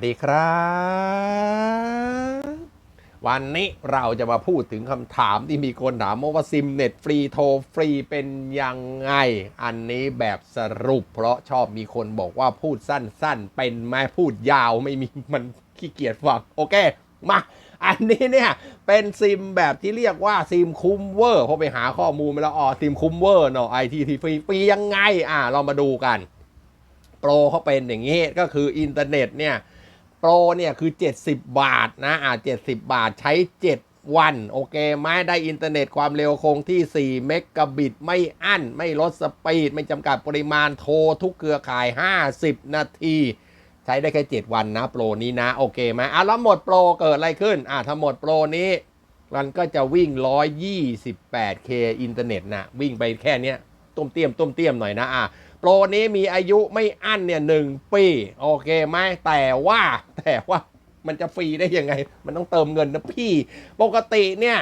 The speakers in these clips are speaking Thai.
สวัสดีครับ วันนี้เราจะมาพูดถึงคำถามที่มีคนถามว่าซิมเน็ตฟรีโทรฟรีเป็นยังไง อันนี้แบบสรุป เพราะชอบมีคนบอกว่าพูดสั้น ๆ เป็นไหมพูดยาวไม่มีมันขี้เกียจฟังโอเค มา อันนี้เนี่ยเป็นซิมแบบที่เรียกว่าซิมคุ้มเวอร์พราะไปหาข้อมูลมาแล้วอ๋อซิมคุ้มเวอร์เนาะไอทีทีฟรีฟรียังไงอะเรามาดูกัน โปรเขาเป็นอย่างนี้ก็คืออินเทอร์เน็ตเนี่ย โปรเนี่ยคือ 70 บาทนะอ่า70 บาทใช้ 7 วัน โอเคไหมได้อินเทอร์เน็ตความเร็วคงที่ 4 เมกะบิต ไม่อั้น ไม่ลดสปีด ไม่จำกัดปริมาณโทรทุกเครือข่าย 50 นาที ใช้ได้แค่ 7 วันนะโปรนี้นะ โอเคไหมอะแล้วหมดโปรเกิดอะไรขึ้นอะถ้าหมดโปรนี้มันก็จะวิ่ง 128K อินเทอร์เน็ตนะวิ่งไปแค่เนี้ยต้มเตี้ยมต้มเตี้ยมหน่อยนะอะ โปรนี้มีอายุไม่อั้นเนี่ยหนึ่งปี โอเคไหมแต่ว่าแต่ว่ามันจะฟรีได้ยังไง มันต้องเติมเงินนะพี่ ปกติเนี่ย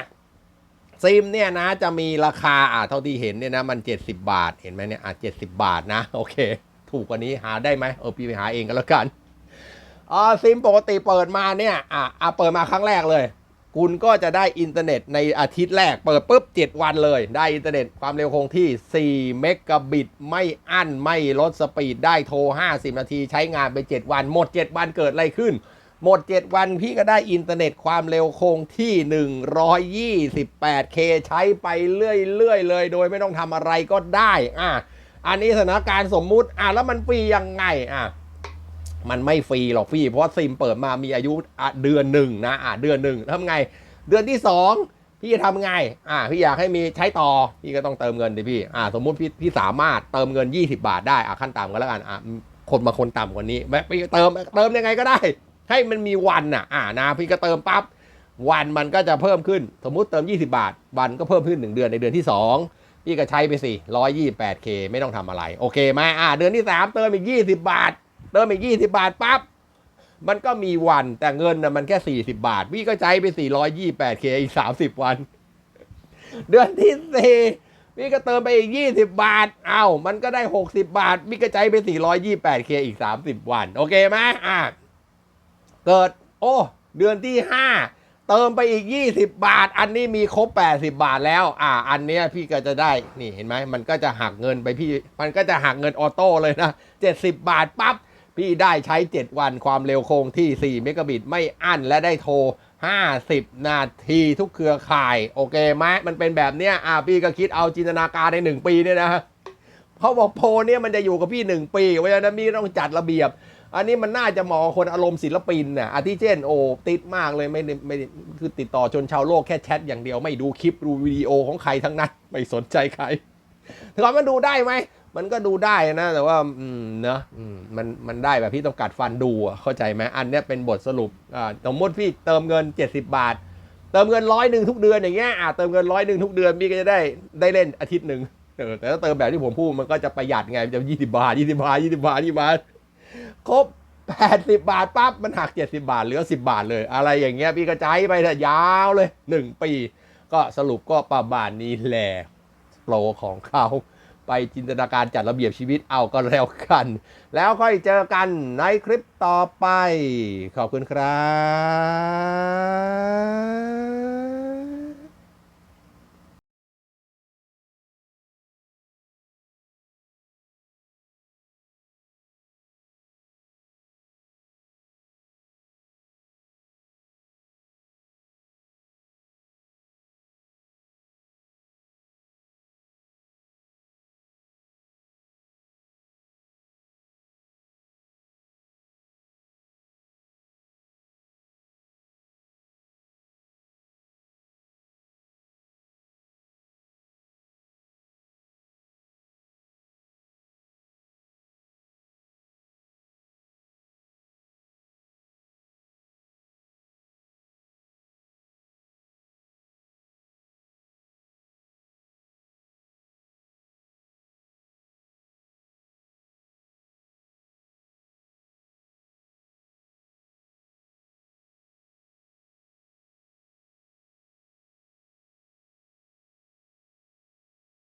ซิมเนี่ยนะจะมีราคาอะเท่าที่เห็นเนี่ยนะมัน 70 บาทเห็นไหมเนี่ยอะ70บาทนะ โอเค ถูกกว่านี้หาได้ไหมเออพี่ไปหาเองก็แล้วกันอ่าซิมปกติเปิดมาเนี่ยอะอะเปิดมาครั้งแรกเลย คุณก็จะได้อินเทอร์เน็ตในอาทิตย์แรก เปิดปุ๊บ 7 วันเลย ได้อินเทอร์เน็ตความเร็วคงที่ 4 เมกะบิต ไม่อั้น ไม่ลดสปีด ได้โทร 50 นาที ใช้งานไป 7 วัน หมด 7 วันเกิดอะไรขึ้น หมด 7 วันพี่ก็ได้อินเทอร์เน็ตความเร็วคงที่ 128K ใช้ไปเรื่อยๆ เลย โดยไม่ต้องทำอะไรก็ได้ อะ อันนี้สถานการณ์สมมุติ อะ แล้วมันฟรียังไง อะ มันไม่ฟรีหรอกพี่ เพราะซิมเปิดมามีอายุอะเดือนหนึ่งนะอะเดือนหนึ่งทำไง เดือนที่สองพี่จะทำไง อะพี่อยากให้มีใช้ต่อ พี่ก็ต้องเติมเงินดิพี่ อะสมมุติพี่พี่สามารถเติมเงิน 20 บาทได้ อะขั้นต่ำก็แล้วกัน อะคนมาคนต่ำกว่านี้แม่พี่เติมเติมยังไงก็ได้ ให้มันมีวันอะ อะนะ พี่ก็เติมปั๊บ วันมันก็จะเพิ่มขึ้น สมมุติเติม 20 บาท วันก็เพิ่มขึ้น 1 เดือนในเดือนที่ 2 พี่ก็ใช้ไปสิ128 k ไม่ต้องทำอะไร โอเคไหมอะเดือนที่ 3 เติมอีก 20 บาท เติมอีก20บาทปั๊บมันก็มีวันแต่เงินนะมันแค่40บาท พี่ก็ใช้ไป428 k อีก30วัน เดือนที่4พี่ก็เติมไปอีก20บบาท เอ้ามันก็ได้60บาท พี่ก็ใช้ไป428 k อีก30วัน โอเคไหมอะเกิด โอ้เดือนที่5เติมไปอีก 20 บาท อันนี้มีครบ 80 บาทแล้ว อ่า อันเนี้ยพี่ก็จะได้ นี่เห็นไหม มันก็จะหักเงินไปพี่ มันก็จะหักเงินออโต้เลยนะ 70 บาทปั๊บ พี่ได้ใช้ 7 วันความเร็วคงที่ 4 เมกะบิตไม่อั้นและได้โทร 50 นาทีทุกเครือข่าย โอเคไหมมันเป็นแบบเนี้ยอ่าพี่ก็คิดเอาจินตนาการใน 1 ปีเนี่ยนะเพราบอกโพเนี่ยมันจะอยู่กับพี่ 1 ปีเพราะฉะนั้นพี่ต้องจัดระเบียบ อันนี้มันน่าจะเหมาะคนอารมณ์ศิลปินน่ะอาทิเช่นโอ้ติดมากเลยไม่ไม่คือติดต่อจนชาวโลกแค่แชทอย่างเดียวไม่ดูคลิปดูวิดีโอของใครทั้งนั้นไม่สนใจใครถามว่ามันดูได้ไหม มันก็ดูได้นะ แต่ว่าอืมเนอะอืมมันมันได้แบบพี่ต้องกัดฟันดูอะเข้าใจไหมอันเนี้ยเป็นบทสรุปอ่าสมมติพี่เติมเงิน 70 บาท เติมเงินร้อยหนึ่งทุกเดือนอย่างเงี้ยอ่าเติมเงินร้อยหนึ่งทุกเดือนพี่ก็จะได้ได้เล่นอาทิตย์หนึ่งเออแต่ถ้าเติมแบบที่ผมพูดมันก็จะประหยัดไงจะยี่สิบาทยี่สิบาทยี่สิบาทยี่สิบาทครบ80บาทปั๊บมันหัก70บาทเหลือ10บาทเลย อะไรอย่างเงี้ยพี่ก็ใช้ไปเถอะยาวเลย1ปี ก็สรุปก็ประมาณนี้แหละโปรของเขา ไปจินตนาการจัดระเบียบชีวิตเอาก็แล้วกัน แล้วค่อยเจอกันในคลิปต่อไป ขอบคุณครับ